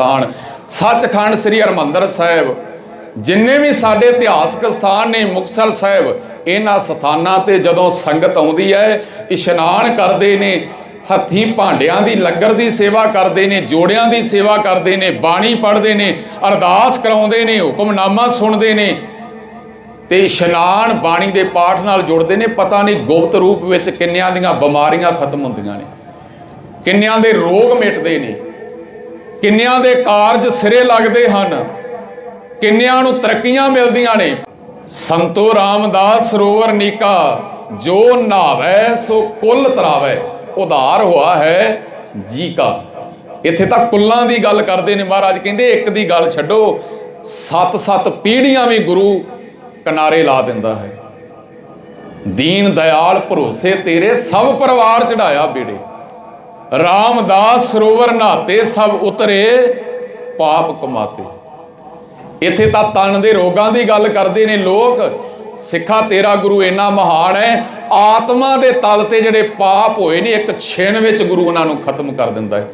ਸਥਾਨ ਸੱਚਖੰਡ ਸ੍ਰੀ ਹਰਮੰਦਰ ਸਾਹਿਬ। ਜਿੰਨੇ ਵੀ ਸਾਡੇ ਇਤਿਹਾਸਕ ਸਥਾਨ ਨੇ ਮੁਕਤਸਰ ਸਾਹਿਬ, ਇਹਨਾਂ ਸਥਾਨਾਂ ਤੇ ਜਦੋਂ ਸੰਗਤ ਆਉਂਦੀ ਹੈ, ਇਸ਼ਨਾਨ ਕਰਦੇ ਨੇ, ਹੱਥੀਂ ਭਾਂਡਿਆਂ ਦੀ, ਲੰਗਰ ਦੀ ਸੇਵਾ ਕਰਦੇ ਨੇ, ਜੋੜਿਆਂ ਦੀ ਸੇਵਾ ਕਰਦੇ ਨੇ, ਬਾਣੀ ਪੜ੍ਹਦੇ ਨੇ, ਅਰਦਾਸ ਕਰਾਉਂਦੇ ਨੇ, ਹੁਕਮਨਾਮਾ ਸੁਣਦੇ ਨੇ, ਤੇ ਇਸ਼ਨਾਨ ਬਾਣੀ ਦੇ ਪਾਠ ਨਾਲ ਜੁੜਦੇ ਨੇ। ਪਤਾ ਨਹੀਂ ਗੁਪਤ ਰੂਪ ਵਿੱਚ ਕਿੰਨਿਆਂ ਦੀਆਂ ਬਿਮਾਰੀਆਂ ਖਤਮ ਹੁੰਦੀਆਂ ਨੇ, ਕਿੰਨਿਆਂ ਦੇ ਰੋਗ ਮਿਟਦੇ ਨੇ। ਕਿੰਨਿਆਂ ਦੇ ਕਾਰਜ ਸਿਰੇ ਲੱਗਦੇ ਹਨ? ਕਿੰਨਿਆਂ ਨੂੰ ਤਰੱਕੀਆਂ ਮਿਲਦੀਆਂ ਨੇ? ਸੰਤੋ ਰਾਮਦਾਸ ਸਰੋਵਰ ਨੀਕਾ, ਜੋ ਨਾਵੈ ਸੋ ਕੁੱਲ ਤਰਾਵੈ। ਉਧਾਰ ਹੋਆ ਹੈ ਜੀ ਕਾ। ਇੱਥੇ ਤਾਂ ਕੁੱਲਾਂ ਦੀ ਗੱਲ ਕਰਦੇ ਨੇ ਮਹਾਰਾਜ, ਕਹਿੰਦੇ ਇੱਕ ਦੀ ਗੱਲ ਛੱਡੋ ਸੱਤ ਸੱਤ ਪੀੜ੍ਹੀਆਂ ਵੀ ਗੁਰੂ ਕਿਨਾਰੇ ਲਾ ਦਿੰਦਾ ਹੈ। ਦੀਨ, ਦਇਆਲ, ਭਰੋਸੇ ਤੇਰੇ ਸਭ ਪਰਿਵਾਰ ਚੜਾਇਆ ਬੇੜੇ। ਰਾਮਦਾਸ ਸਰੋਵਰ ਨਹਾਤੇ, ਸਭ ਉਤਰੇ, ਪਾਪ ਕਮਾਤੇ। ਇੱਥੇ ਤਾਂ ਤਨ ਦੇ ਰੋਗਾਂ ਦੀ ਗੱਲ ਕਰਦੇ ਨੇ ਲੋਕ। ਸਿੱਖਾ, ਤੇਰਾ ਗੁਰੂ ਇੰਨਾ ਮਹਾਨ ਹੈ, ਆਤਮਾ ਦੇ ਤਲ ਤੇ ਜਿਹੜੇ ਪਾਪ ਹੋਏ ਨੇ, ਇੱਕ ਛਿਣ ਵਿੱਚ ਗੁਰੂ ਉਹਨਾਂ ਨੂੰ ਖਤਮ ਕਰ ਦਿੰਦਾ ਹੈ।